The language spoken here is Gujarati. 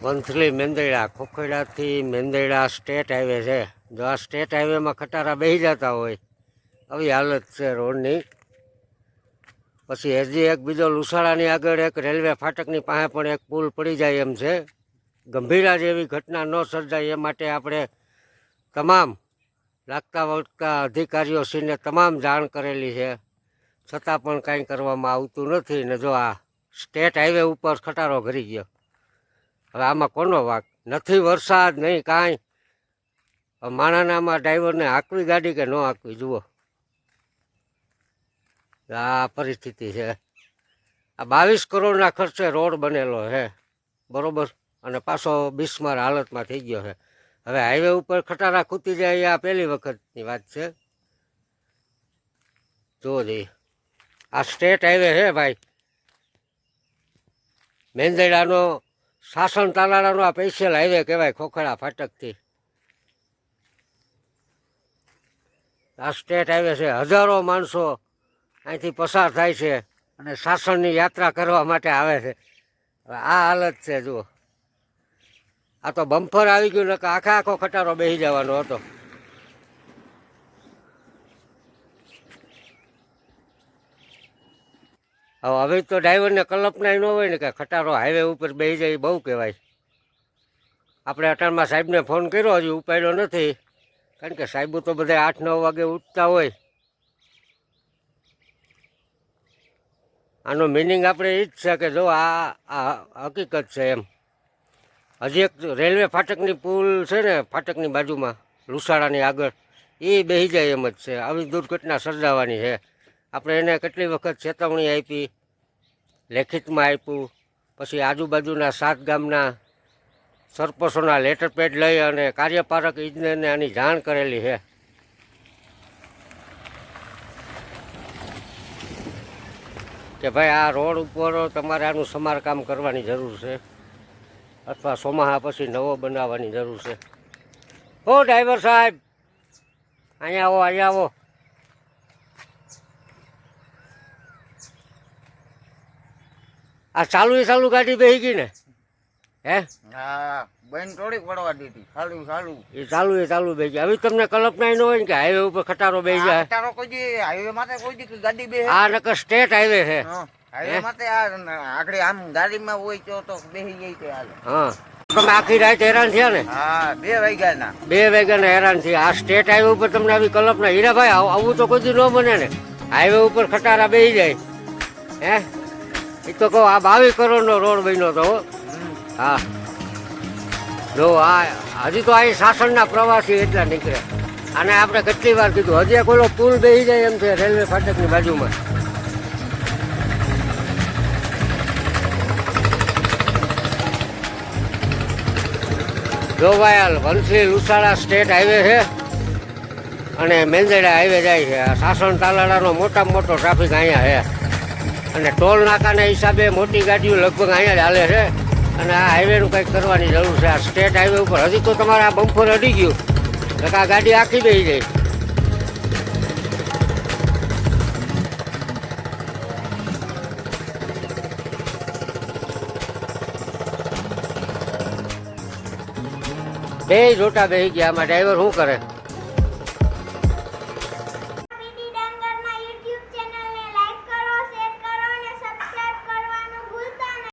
વંથલી મેંદરડા, ખોખડાથી મેંદરડા સ્ટેટ હાઈવે છે. જો આ સ્ટેટ હાઈવેમાં ખટારા બેસી જતા હોય, આવી હાલત છે રોડની. પછી હજી એક બીજો લુસાડાની આગળ એક રેલવે ફાટકની પાસે પણ એક પુલ પડી જાય એમ છે. ગંભીરા જેવી ઘટના ન સર્જાય એ માટે આપણે તમામ લાગતા વળગતા અધિકારીઓશ્રીને તમામ જાણ કરેલી છે. છતાં પણ કાંઈ કરવામાં આવતું નથી ને જો આ સ્ટેટ હાઈવે ઉપર ખટારો ઘરી ગયો. હવે આમાં કોનો વાક? નથી વરસાદ નહીં કાંઈ. માણાનામાં ડ્રાઈવરને હાંકવી ગાડી કે ન હાંકવી? જુઓ. આ પરિસ્થિતિ છે. આ બાવીસ કરોડના ખર્ચે રોડ બનેલો છે. બરોબર? અને પાછો બિસ્માર હાલતમાં થઈ ગયો છે. હવે હાઈવે ઉપર ખટારા ખૂતી જાય આ પહેલી વખતની વાત છે. જુઓ જઈએ આ સ્ટેટ હાઈવે છે ભાઈ. મેંદરડાનો સાસણ તાલાળાનો આ સ્પેશિયલ હાઈવે કહેવાય ખોખરા ફાટકથી. આ સ્ટેટ હાઈવે છે. હજારો માણસો અહીંથી પસાર થાય છે અને સાસણની યાત્રા કરવા માટે આવે છે. આ હાલત છે, જુઓ. આ તો બમ્પર આવી ગયું ને આખા આખો ખટારો બેસી જવાનો હતો. હવે હવે તો ડ્રાઈવરને કલ્પના ન હોય ને કે ખટારો હાઈવે ઉપર બે જાય બહુ કહેવાય. આપણે અટાણમાં સાહેબને ફોન કર્યો, હજી ઉપાડ્યો નથી. કારણ કે સાહેબો તો બધા આઠ નવ વાગે ઉઠતા હોય. આનો મિનિંગ આપણે એ જ છે કે જો આ આ હકીકત છે એમ. હજી એક રેલવે ફાટકની પુલ છે ને, ફાટકની બાજુમાં, લુસાડાની આગળ, એ બેહી જાય એમ જ છે. આવી દુર્ઘટના સર્જાવાની છે. આપણે એને કેટલી વખત ચેતવણી આપી, લેખિતમાં આપ્યું, પછી આજુબાજુના સાત ગામના સરપંચોના લેટર પેડ લઈ અને કાર્યપાલક ઇજનેરને આની જાણ કરેલી છે. કે ભાઈ, આ રોડ ઉપર તમારે આનું સમારકામ કરવાની જરૂર છે અથવા સોમાહા પછી નવો બનાવવાની જરૂર છે. ઓ ડ્રાઈવર સાહેબ, અહીંયા આવો અહીંયા આવો. આ ચાલુ એ ચાલુ ગાડી બેહી ગઈ ને? હે? હા બેન થોડી પડવા દીધી. ચાલુ ચાલુ એ ચાલુ એ ચાલુ બેહી ગઈ. હવે તમને કલ્પના ન હોય ને કે હાઈવે ઉપર ખટારો બેહી જાય. ખટારો કોઈ હાઈવે માથે કોઈ દી ગાડી બે આ નકર સ્ટેટ હાઈવે છે. હાઈવે માથે આ આગળ આમ ગાડીમાં હોય તો તો બેહી જાય તે હાલ. હા. તમે આખી રાત હેરાન થયા ને? હા બે વાગ્યાના બે વાગ્યાના હેરાન થયા. આ સ્ટેટ હાઈવે ઉપર તમને આવી કલ્પના. હીરાભાઈ આવું તો કોઈ ન બને ને. હાઈવે ઉપર ખટારા બેહી જાય. હે? એ તો કહો, આ બાવીસ કરોડનો રોડ બન્યો તો હા. જો, આ, હજી તો અહીં સાસણના પ્રવાસી એટલા નીકળે. અને આપણે કેટલી વાર કીધું? હજી કોઈ પુલ બેસી જાય એમ છે, રેલવે ફાટકની બાજુમાં. જોવાયાલ વંશી લુસાડા સ્ટેટ હાઈવે છે અને મેંદરડા હાઈવે જાય છે. સાસણ તાલાડાનો મોટામાં મોટો ટ્રાફિક અહીંયા છે. અને ટોલ નાકાના હિસાબે મોટી ગાડીઓ લગભગ અહીંયા જ હાલે છે. અને આ હાઈવેનું કંઈક કરવાની જરૂર છે. આ સ્ટેટ હાઈવે ઉપર હજી તો તમારે આ બમ્પર અડી ગયું. એટલે આ ગાડી આખી બેસી જાય બે જોટા બેસી ગયા. આમાં ડ્રાઈવર શું કરે?